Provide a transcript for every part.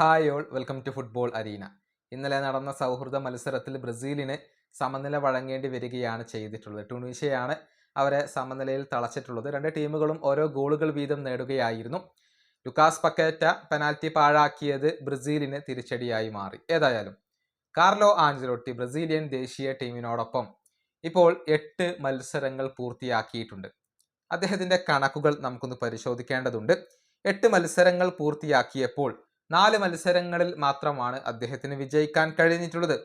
Hi all welcome to football arena. ഇന്നലെ നടന്ന സൗഹൃദ മത്സരത്തിൽ ബ്രസീലിന് സമനില വഴങ്ങേണ്ടി വരികയാണ് ചെയ്തിട്ടുള്ളത്. ടുണീഷ്യയാണ് അവരെ സമനിലയിൽ തളച്ചിട്ടുള്ളത്. രണ്ട് ടീമുകളും ഓരോ ഗോളുകൾ വീതം നേടുകയായിരുന്നു. ലുക്കാസ് പക്കേറ്റ പെനാൽറ്റി പാഴാക്കിയത് ബ്രസീലിന് തിരിച്ചടിയായി മാറി. ഏതായാലും കാർലോ ആഞ്ചലോട്ടി ബ്രസീലിയൻ ദേശീയ ടീമിനോടൊപ്പം ഇപ്പോൾ എട്ട് മത്സരങ്ങൾ പൂർത്തിയാക്കിയിട്ടുണ്ട്. അദ്ദേഹത്തിന്റെ കണക്കുകൾ നമുക്കൊന്ന് പരിശോധിക്കേണ്ടതുണ്ട്. എട്ട് മത്സരങ്ങൾ പൂർത്തിയാക്കിയപ്പോൾ നാല് മത്സരങ്ങളിൽ മാത്രമാണ് അദ്ദേഹത്തിന് വിജയിക്കാൻ കഴിഞ്ഞിട്ടുള്ളത്.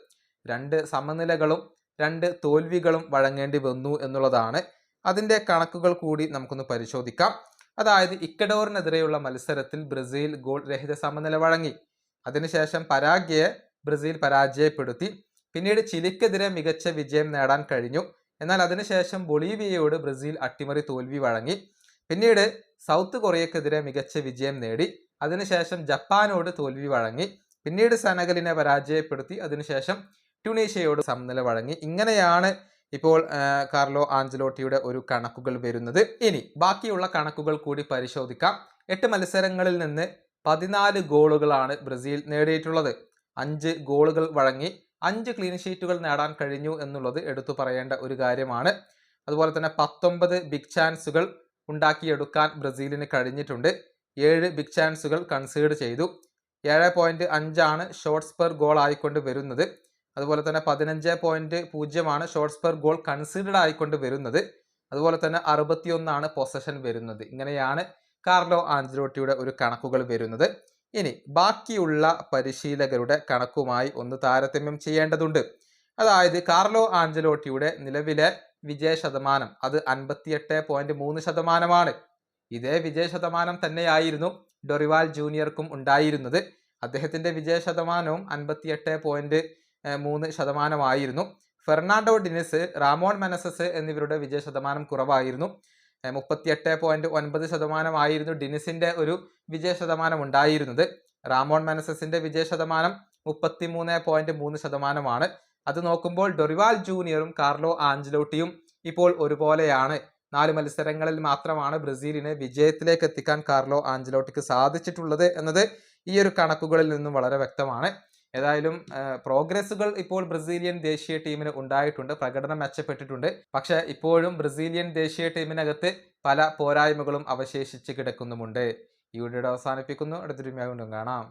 രണ്ട് സമനിലകളും രണ്ട് തോൽവികളും വഴങ്ങേണ്ടി വന്നു എന്നുള്ളതാണ്. അതിന്റെ കണക്കുകൾ കൂടി നമുക്കൊന്ന് പരിശോധിക്കാം. അതായത് ഇക്കഡോറിനെതിരെയുള്ള മത്സരത്തിൽ ബ്രസീൽ ഗോൾ രഹിത സമനില വഴങ്ങി. അതിനുശേഷം പരാഗ്യയെ ബ്രസീൽ പരാജയപ്പെടുത്തി. പിന്നീട് ചിലിക്കെതിരെ മികച്ച വിജയം നേടാൻ കഴിഞ്ഞു. എന്നാൽ അതിനുശേഷം ബൊളീവിയയോട് ബ്രസീൽ അട്ടിമറി തോൽവി വഴങ്ങി. പിന്നീട് സൗത്ത് കൊറിയക്കെതിരെ മികച്ച വിജയം നേടി. അതിനുശേഷം ജപ്പാനോട് തോൽവി വഴങ്ങി പിന്നീട് സെനഗലിനെ പരാജയപ്പെടുത്തി അതിനുശേഷം ട്യൂണീഷ്യയോട് സമനില വഴങ്ങി. ഇങ്ങനെയാണ് ഇപ്പോൾ കാർലോ ആഞ്ചലോട്ടിയുടെ ഒരു കണക്കുകൾ വരുന്നത്. ഇനി ബാക്കിയുള്ള കണക്കുകൾ കൂടി പരിശോധിക്കാം. എട്ട് മത്സരങ്ങളിൽ നിന്ന് പതിനാല് ഗോളുകളാണ് ബ്രസീൽ നേടിയിട്ടുള്ളത്. അഞ്ച് ഗോളുകൾ വഴങ്ങി അഞ്ച് ക്ലീൻ ഷീറ്റുകൾ നേടാൻ കഴിഞ്ഞു എന്നുള്ളത് എടുത്തു പറയേണ്ട ഒരു കാര്യമാണ്. അതുപോലെ തന്നെ പത്തൊമ്പത് ബിഗ് ചാൻസുകൾ ഉണ്ടാക്കിയെടുക്കാൻ ബ്രസീലിന് കഴിഞ്ഞിട്ടുണ്ട്. ഏഴ് ബിഗ് ചാൻസുകൾ കൺസീഡ് ചെയ്തു. ഏഴ് പോയിന്റ് അഞ്ചാണ് ഷോട്ട്സ് പെർ ഗോൾ ആയിക്കൊണ്ട് വരുന്നത്. അതുപോലെ തന്നെ പതിനഞ്ച് പോയിന്റ് പൂജ്യമാണ് ഷോട്ട്സ് പെർ ഗോൾ കൺസീഡഡ് ആയിക്കൊണ്ട് വരുന്നത്. അതുപോലെ തന്നെ അറുപത്തിയൊന്നാണ് പൊസഷൻ വരുന്നത്. ഇങ്ങനെയാണ് കാർലോ ആഞ്ചലോട്ടിയുടെ ഒരു കണക്കുകൾ വരുന്നത്. ഇനി ബാക്കിയുള്ള പരിശീലകരുടെ കണക്കുമായി ഒന്ന് താരതമ്യം ചെയ്യേണ്ടതുണ്ട്. അതായത് കാർലോ ആഞ്ചലോട്ടിയുടെ നിലവിലെ വിജയ ശതമാനം അത് അൻപത്തിയെട്ട് പോയിന്റ് മൂന്ന് ശതമാനമാണ്. ഇതേ വിജയ ശതമാനം തന്നെയായിരുന്നു ഡൊറിവാൽ ജൂനിയർക്കും ഉണ്ടായിരുന്നത്. അദ്ദേഹത്തിന്റെ വിജയ ശതമാനവും അൻപത്തിയെട്ട് പോയിന്റ് മൂന്ന് ശതമാനമായിരുന്നു. ഫെർണാണ്ടോ ഡിനിസ് റാമോൺ മെനസസ് എന്നിവരുടെ വിജയ ശതമാനം കുറവായിരുന്നു. മുപ്പത്തിയെട്ട് പോയിന്റ് ഒൻപത് ശതമാനമായിരുന്നു ഡിനിസിന്റെ ഒരു വിജയ ശതമാനം ഉണ്ടായിരുന്നത്. റാമോൺ മെനസസിന്റെ വിജയ ശതമാനം മുപ്പത്തിമൂന്ന് പോയിന്റ് മൂന്ന് ശതമാനമാണ്. അത് നോക്കുമ്പോൾ ഡൊറിവാൽ ജൂനിയറും കാർലോ ആഞ്ചലോട്ടിയും ഇപ്പോൾ ഒരുപോലെയാണ്. നാല് മത്സരങ്ങളിൽ മാത്രമാണ് ബ്രസീലിനെ വിജയത്തിലേക്ക് എത്തിക്കാൻ കാർലോ ആഞ്ചലോട്ടിക്ക് സാധിച്ചിട്ടുള്ളത് എന്നത് ഈ ഒരു കണക്കുകളിൽ നിന്നും വളരെ വ്യക്തമാണ്. ഏതായാലും പ്രോഗ്രസ്സുകൾ ഇപ്പോൾ ബ്രസീലിയൻ ദേശീയ ടീമിന് ഉണ്ടായിട്ടുണ്ട് പ്രകടനം മെച്ചപ്പെട്ടിട്ടുണ്ട്. പക്ഷേ ഇപ്പോഴും ബ്രസീലിയൻ ദേശീയ ടീമിനകത്ത് പല പോരായ്മകളും അവശേഷിച്ച് കിടക്കുന്നുമുണ്ട്. ഈ വീഡിയോ അവസാനിപ്പിക്കുന്നു. അടുത്തൊരു കാണാം.